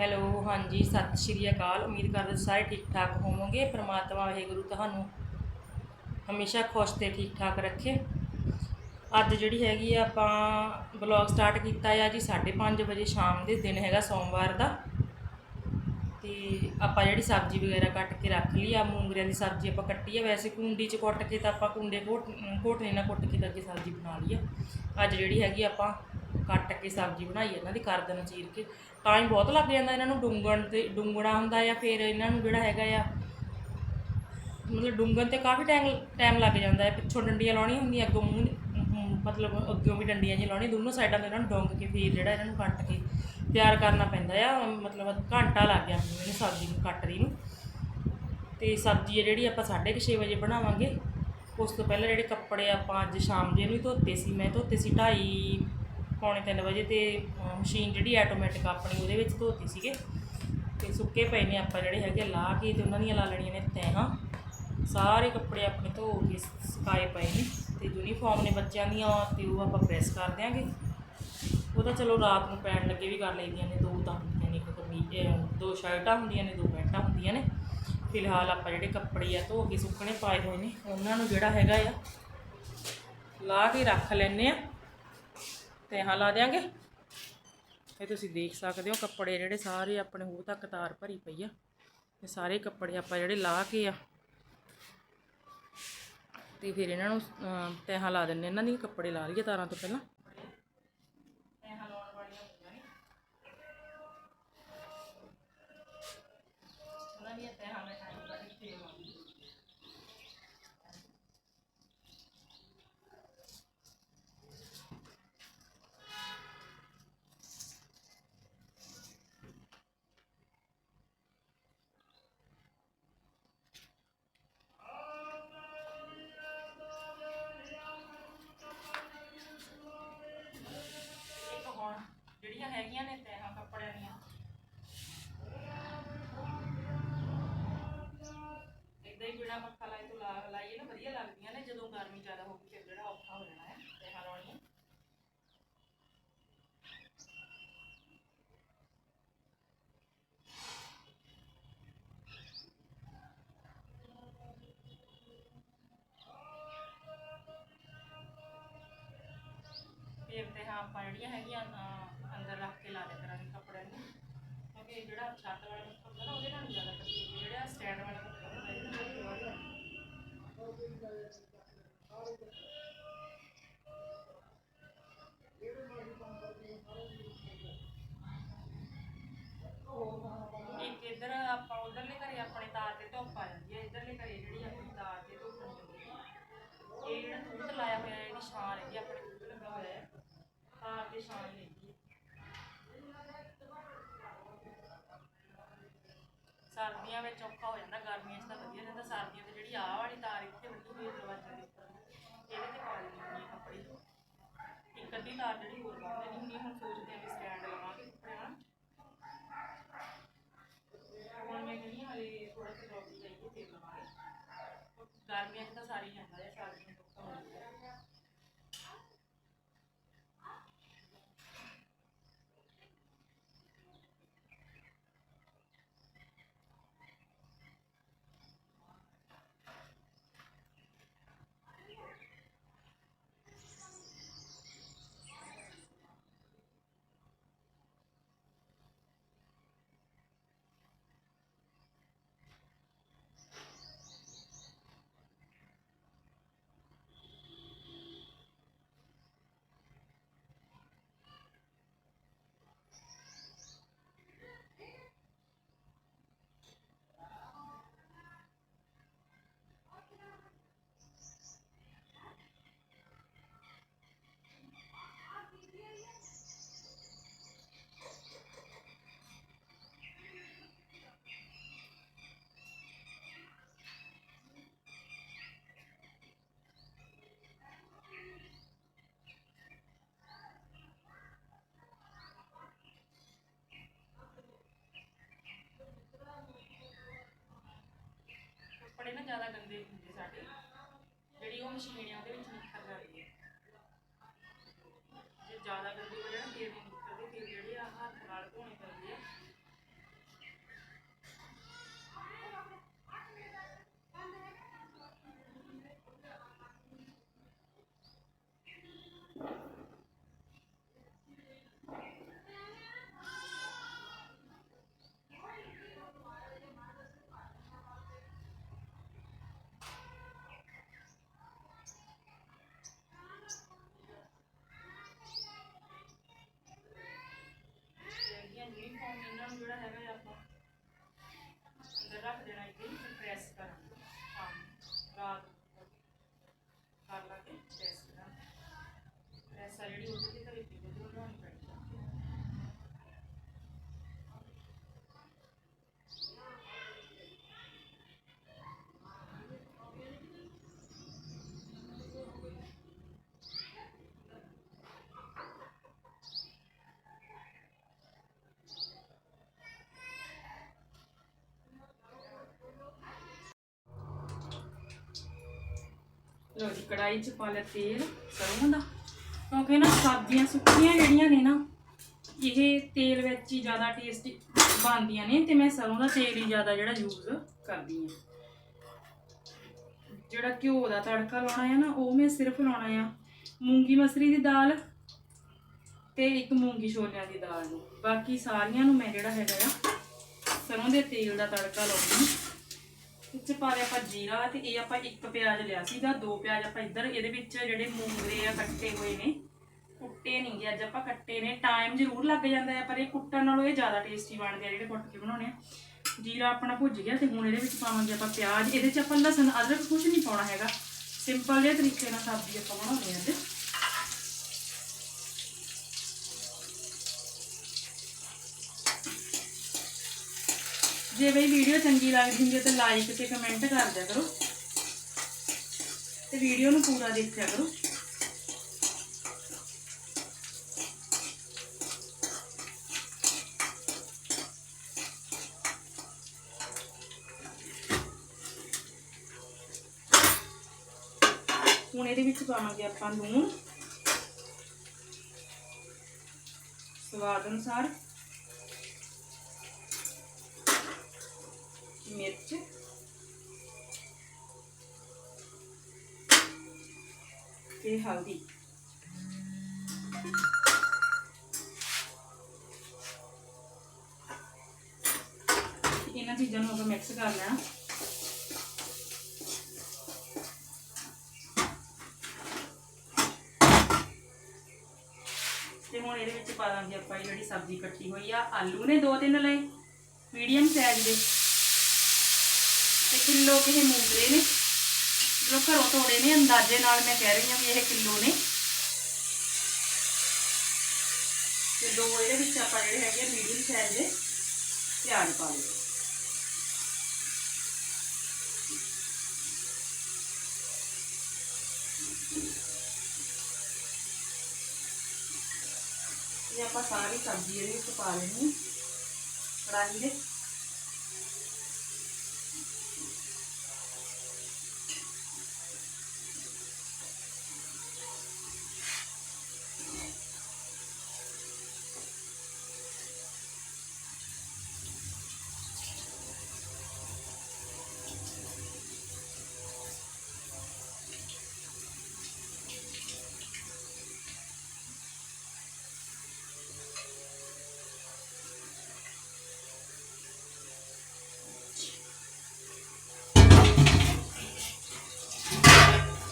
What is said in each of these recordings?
Hello, ਹਾਂਜੀ, ਸਤਿ ਸ਼੍ਰੀ ਅਕਾਲ। ਉਮੀਦ ਕਰਦੇ ਸਾਰੇ ਠੀਕ ਠਾਕ ਹੋਵੋਗੇ। ਪ੍ਰਮਾਤਮਾ ਵਾਹਿਗੁਰੂ ਤੁਹਾਨੂੰ ਹਮੇਸ਼ਾ ਖੁਸ਼ ਤੇ ਠੀਕ ਠਾਕ ਰੱਖੇ। ਅੱਜ ਜਿਹੜੀ ਹੈਗੀ ਆ, ਆਪਾਂ ਬਲੌਗ ਸਟਾਰਟ ਕੀਤਾ ਆ ਜੀ 5:30 ਵਜੇ ਸ਼ਾਮ ਦੇ ਦਿਨ ਹੈਗਾ ਸੋਮਵਾਰ ਦਾ। ਤੇ ਆਪਾਂ ਜਿਹੜੀ ਸਬਜ਼ੀ ਵਗੈਰਾ ਕੱਟ ਕੇ ਰੱਖ ਲਈ ਆ, ਮੂੰਗਰਿਆਂ ਦੀ ਸਬਜ਼ੀ ਆਪਾਂ ਕੱਟੀ ਆ। ਵੈਸੇ ਕੁੰਡੀ ਚ ਕੁੱਟ ਕੇ ਤਾਂ ਆਪਾਂ ਕੁੰਡੇ ਘੋਟ, ਘੋਟਣੇ ਨਾਲ ਕੁੱਟ ਕੇ ਤਾਂ ਅੱਗੇ ਸਬਜ਼ੀ ਬਣਾ ਲਈ ਆ। ਅੱਜ ਜਿਹੜੀ ਹੈਗੀ ਆਪਾਂ ਕੱਟ ਕੇ ਸਬਜ਼ੀ ਬਣਾਈ ਇਹਨਾਂ ਦੀ ਕਰ ਦੇਣਾ ਚੀਰ ਕੇ। ਟਾਈਮ ਬਹੁਤ ਲੱਗ ਜਾਂਦਾ ਇਹਨਾਂ ਨੂੰ ਡੁੰਗਣ ਤੇ ਡੁੰਗਣਾ ਹੁੰਦਾ ਆ ਫਿਰ ਇਹਨਾਂ ਨੂੰ ਜਿਹੜਾ ਹੈਗਾ ਆ, ਮਤਲਬ ਡੁੰਗਣ ਤੇ ਕਾਫੀ ਟਾਈਮ ਟਾਈਮ ਲੱਗ ਜਾਂਦਾ ਹੈ। ਪਿੱਛੋਂ ਡੰਡੀਆਂ ਲਾਉਣੀਆਂ ਹੁੰਦੀਆਂ, ਅੱਗੋਂ ਮੂੰਹ ਮਤਲਬ ਅੱਗੋਂ ਵੀ ਡੰਡੀਆਂ ਜੀ ਲਾਉਣੀ ਦੋਨੋਂ ਸਾਈਡਾਂ 'ਤੇ ਇਹਨਾਂ ਨੂੰ ਡੁੰਗ ਕੇ ਫਿਰ ਜਿਹੜਾ ਇਹਨਾਂ ਨੂੰ ਕੱਟ ਕੇ ਤਿਆਰ ਕਰਨਾ ਪੈਂਦਾ ਆ। ਮਤਲਬ ਘੰਟਾ ਲੱਗ ਗਿਆ ਮੈਨੂੰ ਇਹਨੂੰ ਸਬਜ਼ੀ ਨੂੰ ਕੱਟ ਰਹੀ ਨੂੰ। ਤੇ ਸਬਜ਼ੀ ਹੈ ਜਿਹੜੀ ਆਪਾਂ 6:30 ਵਜੇ ਬਣਾਵਾਂਗੇ। ਉਸ ਤੋਂ ਪਹਿਲਾਂ ਜਿਹੜੇ ਕੱਪੜੇ ਆਪਾਂ ਅੱਜ ਸ਼ਾਮ ਦੇ ਨੂੰ ਧੋਤੇ ਸੀ, ਮੈਂ ਧੋਤੇ ਸੀ 2:30 ਪੌਣੇ 3 ਵਜੇ ਤੇ ਮਸ਼ੀਨ ਜਿਹੜੀ ਆਟੋਮੈਟਿਕ ਆਪਣੀ ਉਹਦੇ ਵਿੱਚ ਧੋਤੀ ਸੀਗੇ। ਤੇ ਸੁੱਕੇ ਪਏ ਨੇ ਆਪਾਂ ਜਿਹੜੇ ਹੈਗੇ ਲਾ ਕੇ ਤੇ ਉਹਨਾਂ ਦੀਆਂ ਲਾ ਲੈਣੀਆਂ ਨੇ ਤੈਹਾਂ। ਸਾਰੇ ਕੱਪੜੇ ਆਪਣੇ ਧੋ ਕੇ ਸੁਕਾਏ ਪਏ ਨੇ। ਤੇ ਯੂਨੀਫਾਰਮ ਨੇ ਬੱਚਿਆਂ ਦੀਆਂ ਤੇ ਉਹ ਆਪਾਂ ਪ੍ਰੈਸ ਕਰ ਦਿਆਂਗੇ। ਉਹ ਤਾਂ ਚਲੋ ਰਾਤ ਨੂੰ ਪੈਣ ਲੱਗੇ ਵੀ ਕਰ ਲਈਦੀਆਂ ਨੇ, ਦੋ ਤਾਂ ਹੁੰਦੀਆਂ ਨੇ, ਇੱਕ ਕਮੀਜ਼ ਦੋ ਸ਼ਰਟਾਂ ਹੁੰਦੀਆਂ ਨੇ, ਦੋ ਪੈਂਟਾਂ ਹੁੰਦੀਆਂ ਨੇ। ਫਿਲਹਾਲ ਆਪਾਂ ਜਿਹੜੇ ਕੱਪੜੇ ਆ ਧੋ ਕੇ ਸੁੱਕਣੇ ਪਾਏ ਹੋਏ ਨੇ, ਉਹਨਾਂ ਨੂੰ ਜਿਹੜਾ ਹੈਗਾ ਆ, ਲਾ ਕੇ ਰੱਖ ਲੈਨੇ ਆ। ਤੇ ਹਾਂ ਲਾ ਦਿਆਂਗੇ। ਇਹ ਤੁਸੀਂ ਦੇਖ ਸਕਦੇ ਹੋ, ਕੱਪੜੇ ਜਿਹੜੇ ਸਾਰੇ ਆਪਣੇ ਹੋ ਤੱਕ ਤਾਰ ਭਰੀ ਪਈ ਆ। ਤੇ ਸਾਰੇ ਕੱਪੜੇ ਆਪਾਂ ਜਿਹੜੇ ਲਾ ਕੇ ਆ, ਤੇ ਫਿਰ ਇਹਨਾਂ ਨੂੰ ਤੈਹਾਂ ਲਾ ਦਿੰਨੇ ਇਹਨਾਂ ਦੀ ਕੱਪੜੇ ਲਾ ਲਈਏ ਤਾਰਾਂ ਤੋਂ ਪਹਿਲਾਂ। ਮੱਖਾ ਹੀ ਲਾਏ ਤੋਂ ਲਾ ਲਾਈਏ ਨਾ, ਵਧੀਆ ਲੱਗਦੀਆਂ ਨੇ, ਜਦੋਂ ਗਰਮੀ ਜ਼ਿਆਦਾ ਹੋਊਗੀ ਫਿਰ ਜਿਹੜਾ ਔਖਾ ਹੋ ਜਾਣਾ ਹੈ ਤੈਹਾਂ ਲਾਉਣੀਆਂ ਫਿਰ ਤੇ ਹਾਂ, ਆਪਾਂ ਜਿਹੜੀਆਂ ਹੈਗੀਆਂ ਅੰਦਰ ਰੱਖ ਕੇ ਲਾ ਦਿਆ ਕਰਾਂਗੇ ਕੱਪੜਿਆਂ ਨੂੰ। ਕਿਉਂਕਿ ਜਿਹੜਾ ਛੱਤ ਵਾਲਾ ਕੱਪੜਾ ਹੁੰਦਾ ਨਾ, ਉਹਦੇ ਨਾਲ ਜ਼ਿਆਦਾ ਕੱਪੜੇ ਜਿਹੜਾ ਸਟੈਂਡ ਵਾਲਾ ਕੱਪੜਾ ਹੁੰਦਾ ਇਹਦੇ ਨਾਲ ਕੱਪੜੇ ਵਾਲੇ ਇੱਕ ਇੱਧਰ ਆਪਾਂ ਉਧਰਲੇ ਘਰੇ ਆਪਣੇ ਤਾਰ ਤੇ ਧੁੱਪ ਆ ਜਾਂਦੀ ਹੈ ਇੱਧਰਲੇ ਘਰੇ ਜਿਹੜੀ ਆਪਣੀ ਤਾਰ ਤੇ ਧੁੱਪ ਨਹੀਂ ਹੁੰਦੀ ਇਹ ਜਿਹੜਾ ਤੂਤ ਲਾਇਆ ਹੋਇਆ ਹੈ, ਇਹਦੀ ਛਾਂ ਰਹਿੰਦੀ ਆਪਣੇ ਦੁੱਧ ਲੱਗਾ ਹੋਇਆ ਹੈ। ਤਾਰ ਤੇ ਛਾਂ ਹੀ ਰਹਿੰਦੀ ਹੈ ਸਰਦੀਆਂ ਵਿੱਚ ਔਖਾ ਹੋ ਜਾਂਦਾ, ਗਰਮੀਆਂ 'ਚ ਤਾਂ ਵਧੀਆ ਰਹਿੰਦਾ ਸਰਦੀਆਂ 'ਚ ਜਿਹੜੀ ਆਹ ਵਾਲੀ ਤਾਰ ਇੱਥੇ ਵੱਡੀ ਹੋਈ ਦਰਵਾਜ਼ੇ ਦੇ ਉੱਪਰ, ਇਹਦੇ ਤੇ ਪਾ ਲੈਣੀ ਹੁੰਦੀ ਹੈ ਕੱਪੜੇ। ਇੱਕ ਅੱਧੀ ਤਾਰ ਜਿਹੜੀ ਹੋਰ ਪਾ ਦੇਣੀ ਹੁੰਦੀ ਹੁਣ ਸੋਚਦੇ ਹਾਂ ਵੀ ਸਟੈਂਡ ਲਵਾਂਗੇ ਕੱਪੜਿਆਂ ਨਾਲ ਹੁਣ ਮੈਂ ਕਹਿੰਦੀ ਹਾਂ ਹਲੇ ਥੋੜਾ ਜਿਹਾ ਜੋਬ ਜਾਈਏ ਫਿਰ ਲਵਾਂਗੇ ਗਰਮੀਆਂ 'ਚ ਤਾਂ ਸਾਰੀ ਜਾਂਦਾ ਹੈ ਸਰਦੀਆਂ 'ਚ ਔਖਾ ਹੋ ਜਾਂਦਾ ਹੈ ਕੱਪੜੇ ਨਾ ਜ਼ਿਆਦਾ ਗੰਦੇ ਹੁੰਦੇ ਸਾਡੇ। ਜਿਹੜੀ ਉਹ ਮਸ਼ੀਨ ਆ ਉਹਦੇ ਵਿੱਚ ਨਿਕਲ ਜਾਂਦੀ ਹੈ ਜੇ ਜ਼ਿਆਦਾ ਗੰਦੇ ਹੋ ਜਾਣ ਫਿਰ ਨਹੀਂ ਨਿਕਲਦੇ ਫਿਰ ਜਿਹੜੇ ਆ ਹੱਥ ਨਾਲ ਧੋਣੇ ਪੈਂਦੇ ਆ ਲੋ ਜੀ ਕੜਾਈ 'ਚ ਪਾ ਲਿਆ ਤੇਲ ਸਰੋਂ ਦਾ। ਕਿਉਂਕਿ ਨਾ ਸਬਜ਼ੀਆਂ ਸੁੱਕੀਆਂ ਜਿਹੜੀਆਂ ਨੇ ਨਾ, ਇਹ ਤੇਲ ਵਿੱਚ ਹੀ ਜ਼ਿਆਦਾ ਟੇਸਟੀ ਬਣਦੀਆਂ ਨੇ ਤੇ ਮੈਂ ਸਰੋਂ ਦਾ ਤੇਲ ਹੀ ਜ਼ਿਆਦਾ ਜਿਹੜਾ ਯੂਜ਼ ਕਰਦੀ ਹਾਂ। ਜਿਹੜਾ ਘਿਓ ਦਾ ਤੜਕਾ ਲਾਉਣਾ ਆ ਨਾ, ਉਹ ਮੈਂ ਸਿਰਫ ਲਾਉਣਾ ਆ। ਮੂੰਗੀ ਮਸਰੀ ਦੀ ਦਾਲ ਤੇ ਇੱਕ ਮੂੰਗੀ ਛੋਲਿਆਂ ਦੀ ਦਾਲ ਨੂੰ। ਬਾਕੀ ਸਾਰੀਆਂ ਨੂੰ ਮੈਂ ਜਿਹੜਾ ਹੈਗਾ ਆ, ਸਰੋਂ ਦੇ ਤੇਲ ਦਾ ਤੜਕਾ ਲਾਉਂਦੀ ਵਿੱਚ ਪਾ ਲਿਆ ਆਪਾਂ ਜੀਰਾ ਤੇ ਇਹ ਆਪਾਂ ਇੱਕ ਪਿਆਜ਼ ਲਿਆ ਸੀਗਾ ਦੋ ਪਿਆਜ਼ ਆਪਾਂ ਇੱਧਰ, ਇਹਦੇ ਵਿੱਚ ਜਿਹੜੇ ਮੂੰਗਰੇ ਆ ਕੱਟੇ ਹੋਏ ਨੇ, ਕੁੱਟੇ ਨਹੀਂ ਗਏ ਅੱਜ ਆਪਾਂ ਕੱਟੇ ਨੇ। ਟਾਈਮ ਜ਼ਰੂਰ ਲੱਗ ਜਾਂਦਾ ਹੈ, ਪਰ ਇਹ ਕੁੱਟਣ ਨਾਲੋਂ ਇਹ ਜ਼ਿਆਦਾ ਟੇਸਟੀ ਬਣਦੇ ਆ ਜਿਹੜੇ ਕੁੱਟ ਕੇ ਬਣਾਉਣੇ ਆ। ਜੀਰਾ ਆਪਣਾ ਭੁੱਜ ਗਿਆ ਤੇ ਹੁਣ ਇਹਦੇ ਵਿੱਚ ਪਾਵਾਂਗੇ ਆਪਾਂ ਪਿਆਜ਼। ਇਹਦੇ 'ਚ ਆਪਾਂ ਲਸਣ ਅਦਰਕ ਕੁਝ ਨਹੀਂ ਪਾਉਣਾ ਹੈਗਾ। ਸਿੰਪਲ ਜਿਹੇ ਤਰੀਕੇ ਨਾਲ ਸਬਜ਼ੀ ਆਪਾਂ ਬਣਾਉਂਦੇ ਹਾਂ ਅੱਜ। ਜੇ ਬਈ ਵੀਡੀਓ ਚੰਗੀ ਲੱਗਦੀ ਹੈ ਤਾਂ ਲਾਈਕ ਤੇ ਕਮੈਂਟ ਕਰ ਦਿਆ ਕਰੋ। ਤੇ ਵੀਡੀਓ ਨੂੰ ਪੂਰਾ ਦੇਖਿਆ ਕਰੋ। ਹੁਣ ਇਹਦੇ ਵਿੱਚ ਪਾਵਾਂਗੇ ਆਪਾਂ ਲੂਣ। ਸਵਾਦ ਅਨੁਸਾਰ। ਮਿਰਚ। ਤੇ ਹਲਦੀ। ਇਹਨਾਂ ਚੀਜ਼ਾਂ ਨੂੰ ਆਪਾਂ ਮਿਕਸ ਕਰ ਲੈਣਾ। ਤੇ ਹੁਣ ਇਹਦੇ ਵਿੱਚ ਪਾ ਦਾਂਗੇ ਆਪਾਂ ਜਿਹੜੀ ਸਬਜ਼ੀ ਕੱਟੀ ਹੋਈ ਆ। ਆਲੂ ਨੇ ਦੋ ਤਿੰਨ ਲਏ। ਮੀਡੀਅਮ ਸਾਈਜ਼ ਦੇ। ਕਿਲੋ ਕਿਹੇ ਮੂੰਗਰੇ ਨੇ। ਜੋ ਘਰੋਂ ਤੋੜੇ ਨੇ, ਅੰਦਾਜ਼ੇ ਨਾਲ ਮੈਂ ਕਹਿ ਰਹੀ ਹਾਂ ਵੀ ਇਹ ਕਿਲੋ ਨੇ। ਤੇ ਦੋ ਇਹਦੇ ਵਿੱਚ ਆਪਾਂ ਜਿਹੜੇ ਹੈਗੇ ਮੀਡੀਅਮ ਸਾਈਜ਼ ਦੇ ਪਿਆਜ਼ ਪਾ ਲਏ। ਇਹ ਆਪਾਂ ਸਾਰੀ ਸਬਜ਼ੀ ਇਹਦੇ ਵਿੱਚ ਪਾ ਲੈਣੀ ਕੜਾਹੀ ਦੇ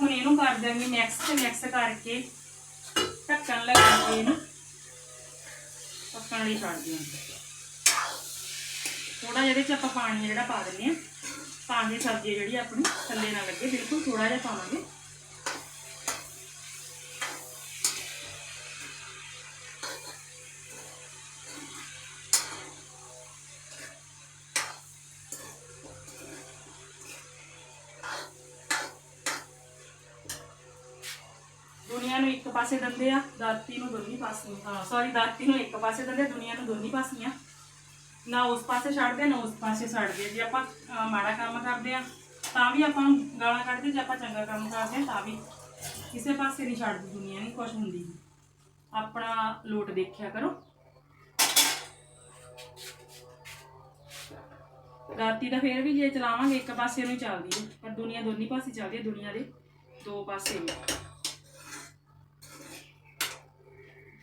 ਹੁਣ ਇਹਨੂੰ ਮਿਕਸ ਤੇ ਮਿਕਸ ਕਰਕੇ ਢੱਕਣ ਲਗਾ ਕੇ ਇਹਨੂੰ। ਪੱਕਣ ਲਈ ਛੱਡ ਦਿਆਂਗੇ ਥੋੜਾ ਜਿਹਦੇ ਚ ਆਪਾਂ ਪਾਣੀ ਜਿਹੜਾ ਪਾ ਦਿੰਦੇ ਆ ਤਾਂ ਕਿ ਸਬਜ਼ੀ ਜਿਹੜੀ ਆਪਣੀ ਥੱਲੇ ਨਾ ਲੱਗੇ। ਬਿਲਕੁਲ ਥੋੜਾ ਜਿਹਾ ਪਾਵਾਂਗੇ ਦੁਨੀਆ ਨੂੰ ਇੱਕ ਪਾਸੇ ਦੰਦੇ ਆ ਦਾਤੀ ਨੂੰ ਦੋਨੀ ਪਾਸੇ ਹਾਂ ਸੌਰੀ ਦਾਤੀ ਨੂੰ ਇੱਕ ਪਾਸੇ ਦੰਦੇ ਦੁਨੀਆ ਨੂੰ ਦੋਨੀ ਪਾਸੀਆਂ। ਨਾ ਉਸ ਪਾਸੇ ਛੱਡਦੇ ਨਾ ਉਸ ਪਾਸੇ ਛੱਡਦੇ। ਜੇ ਆਪਾਂ ਅਹ, ਮਾੜਾ ਕੰਮ ਕਰਦੇ ਆ ਤਾਂ ਵੀ ਆਪਾਂ ਨੂੰ ਗਾਲਾਂ ਕੱਢਦੇ ਜੇ ਆਪਾਂ ਚੰਗਾ ਕੰਮ ਕਰਦੇ ਆ ਤਾਂ ਵੀ। ਕਿਸੇ ਪਾਸੇ ਨਹੀਂ ਛੱਡਦੀ ਦੁਨੀਆ ਨਹੀਂ ਕੁਛ ਹੁੰਦੀ। ਆਪਣਾ ਲੋਟ ਦੇਖਿਆ ਕਰੋ। ਦਾਤੀ ਦਾ ਫੇਰ ਵੀ ਜੇ ਚਲਾਵਾਂਗੇ ਇੱਕ ਪਾਸੇ ਨੂੰ ਹੀ ਚੱਲਦੀ ਹੈ ਪਰ ਦੁਨੀਆ ਦੋਨੀ ਪਾਸੇ ਚੱਲਦੀ ਹੈ ਦੁਨੀਆ ਦੇ ਦੋ ਪਾਸੇ ਨੇ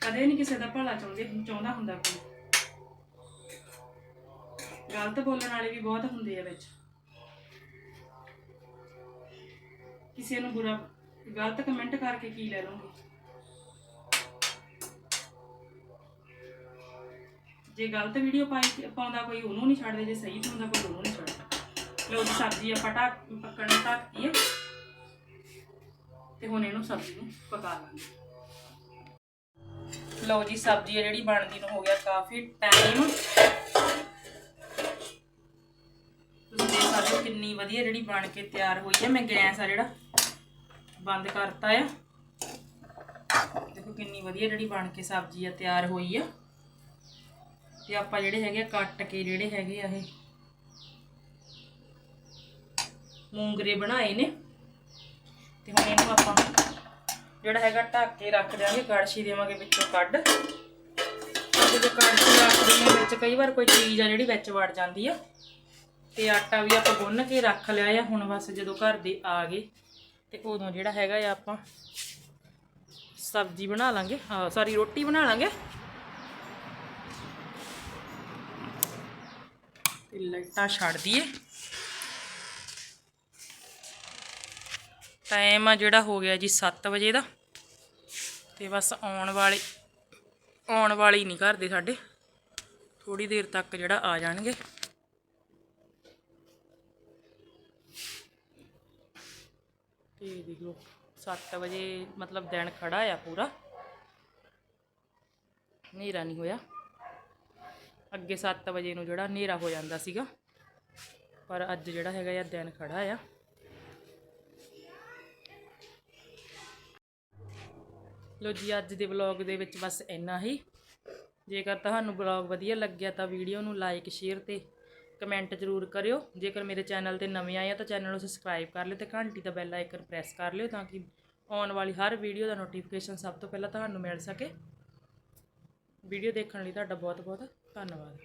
ਕਦੇ ਨਹੀਂ ਕਿਸੇ ਦਾ ਭਲਾ ਚਾਹੁੰਦੇ, ਚਾਹੁੰਦਾ ਹੁੰਦਾ ਕੋਈ। ਗਲਤ ਬੋਲਣ ਵਾਲੇ ਵੀ ਬਹੁਤ ਹੁੰਦੇ ਆ ਵਿੱਚ। ਕਿਸੇ ਨੂੰ ਬੁਰਾ, ਗਲਤ ਕਮੈਂਟ ਕਰਕੇ ਕੀ ਲੈ ਲਓਗੇ ਜੇ ਗਲਤ ਵੀਡੀਓ ਪਾਈ, ਪਾਉਂਦਾ ਕੋਈ, ਉਹਨੂੰ ਨਹੀਂ ਛੱਡਦੇ। ਜੇ ਸਹੀ ਪਾਉਂਦਾ ਕੋਈ, ਉਹਨੂੰ ਨਹੀਂ ਛੱਡਦਾ। ਲਓ ਜੀ, ਸਬਜ਼ੀ ਆਪਾਂ ਢੱਕ, ਪੱਕਣ ਨੂੰ ਢੱਕਦੀ ਤੇ ਹੁਣ ਇਹਨੂੰ ਸਬਜ਼ੀ ਨੂੰ ਪਕਾ ਲਾਂਗੇ। ਲਓ ਜੀ, ਸਬਜ਼ੀ ਹੈ ਜਿਹੜੀ ਬਣਦੀ ਨੂੰ ਹੋ ਗਿਆ ਕਾਫੀ ਟਾਈਮ ਤੁਸੀਂ ਦੇਖ ਸਕਦੇ ਹੋ ਕਿੰਨੀ ਵਧੀਆ ਜਿਹੜੀ ਬਣ ਕੇ ਤਿਆਰ ਹੋਈ ਹੈ। ਮੈਂ ਗੈਸ ਆ ਜਿਹੜਾ, ਬੰਦ ਕਰਤਾ ਆ। ਦੇਖੋ ਕਿੰਨੀ ਵਧੀਆ ਜਿਹੜੀ ਬਣ ਕੇ ਸਬਜ਼ੀ ਆ, ਤਿਆਰ ਹੋਈ ਆ। ਤੇ ਆਪਾਂ ਜਿਹੜੇ ਹੈਗੇ ਆ, ਕੱਟ ਕੇ ਜਿਹੜੇ ਹੈਗੇ ਆ ਇਹ ਮੂੰਗਰੇ ਬਣਾਏ ਨੇ। ਤੇ ਹੁਣ ਇਹਨੂੰ ਆਪਾਂ ਜਿਹੜਾ ਹੈਗਾ ਢੱਕ ਕੇ ਰੱਖ ਦਿਆਂਗੇ, ਕੜਛੀ ਦੇਵਾਂਗੇ ਵਿੱਚੋਂ ਕੱਢ। ਜਦੋਂ ਕੜਛੀ ਰੱਖਦੇ ਹਾਂ, ਵਿੱਚ ਕਈ ਵਾਰ ਕੋਈ ਚੀਜ਼ ਆ ਜਿਹੜੀ ਵਿੱਚ ਵੜ ਜਾਂਦੀ ਆ। ਤੇ ਆਟਾ ਵੀ ਆਪਾਂ ਗੁੰਨ ਕੇ ਰੱਖ ਲਿਆ ਆ, ਹੁਣ ਬਸ ਜਦੋਂ ਘਰ ਦੇ ਆ ਗਏ, ਤੇ ਉਦੋਂ ਜਿਹੜਾ ਹੈਗਾ ਆ ਆਪਾਂ ਸਬਜ਼ੀ ਬਣਾ ਲਾਂਗੇ। ਹਾਂ ਸੌਰੀ ਰੋਟੀ ਬਣਾ ਲਾਂਗੇ। ਤੇ ਲਾਈਟਾਂ ਛੱਡ ਦਈਏ। ਟਾਈਮ ਆ ਜਿਹੜਾ ਹੋ ਗਿਆ ਜੀ 7 ਵਜੇ ਦਾ। ਤੇ ਬਸ ਆਉਣ ਵਾਲੇ, ਆਉਣ ਵਾਲੀ ਨਹੀਂ ਘਰ ਦੇ ਸਾਡੇ। ਥੋੜੀ ਦੇਰ ਤੱਕ ਜਿਹੜਾ ਆ ਜਾਣਗੇ। ਤੇ ਦੇਖ ਲਓ 7 ਵਜੇ ਮਤਲਬ ਦਿਨ ਖੜਾ ਆ ਪੂਰਾ। ਹਨੇਰਾ ਨਹੀਂ ਹੋਇਆ। ਅੱਗੇ 7 ਵਜੇ ਨੂੰ ਜਿਹੜਾ ਹਨੇਰਾ ਹੋ ਜਾਂਦਾ ਸੀਗਾ। ਪਰ ਅੱਜ ਜਿਹੜਾ ਹੈਗਾ ਯਾਰ ਦਿਨ ਖੜਾ ਆ। ਲੋ ਜੀ, ਅੱਜ ਦੇ ਵਲੌਗ ਦੇ ਵਿੱਚ ਬਸ ਇੰਨਾ ਹੀ। ਜੇਕਰ ਤੁਹਾਨੂੰ ਵਲੌਗ ਵਧੀਆ ਲੱਗਿਆ ਤਾਂ ਵੀਡੀਓ ਨੂੰ ਲਾਈਕ ਸ਼ੇਅਰ ਤੇ ਕਮੈਂਟ ਜ਼ਰੂਰ ਕਰਿਓ। ਜੇਕਰ ਮੇਰੇ ਚੈਨਲ ਤੇ ਨਵੇਂ ਆਏ ਆ ਤਾਂ ਚੈਨਲ ਨੂੰ ਸਬਸਕ੍ਰਾਈਬ ਕਰ ਲਿਓ ਤੇ ਘੰਟੀ ਦਾ ਬੈਲ ਆਈਕਨ ਪ੍ਰੈਸ ਕਰ ਲਿਓ ਤਾਂ ਕਿ ਆਉਣ ਵਾਲੀ ਹਰ ਵੀਡੀਓ ਦਾ ਨੋਟੀਫਿਕੇਸ਼ਨ ਸਭ ਤੋਂ ਪਹਿਲਾਂ ਤੁਹਾਨੂੰ ਮਿਲ ਸਕੇ। ਵੀਡੀਓ ਦੇਖਣ ਲਈ ਤੁਹਾਡਾ ਬਹੁਤ ਬਹੁਤ ਧੰਨਵਾਦ।